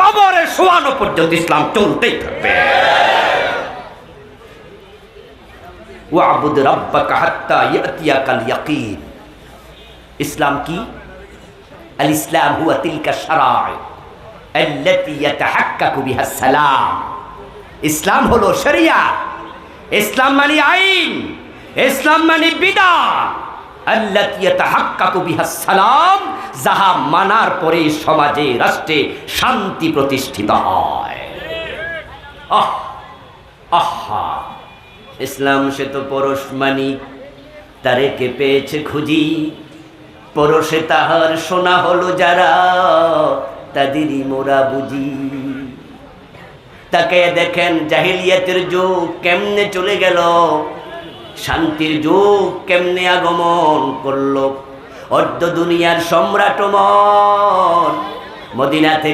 কবরে শোয়ানো পর্যন্ত ইসলাম চলতেই থাকবে ওয়াবুদ রাব্বাকা হাত্তা ইয়াতিয়াকাল ইয়াকিন ইসলাম কি আল ইসলাম হুয়া তিলকা শারায় আল্লাতী ইয়াতাহাক্কাকু বিহা সালাম ইসলাম হলো শরিয়া ইসলাম মানে আইন ইসলাম মানে বিধান আল্লাতী ইয়াতাহাক্কাকু বিহা সালাম যাহা মানার পরে সমাজে, রাষ্ট্রে শান্তি প্রতিষ্ঠিত হয়। আহ, ইসলাম সে তো পরশ মানি, তারে কে পেয়েছে খুঁজি? পরশে তাহার সোনা হলো যারা, তাদেরই মোরা বুঝি। তাকে দেখেন জাহিলিয়াতের যুগ, কেমনে চলে গেল? শান্তির যুগ কেমনে আগমন করল? অর্ধ দুনিয়ার সম্রাট মদিনা থেকে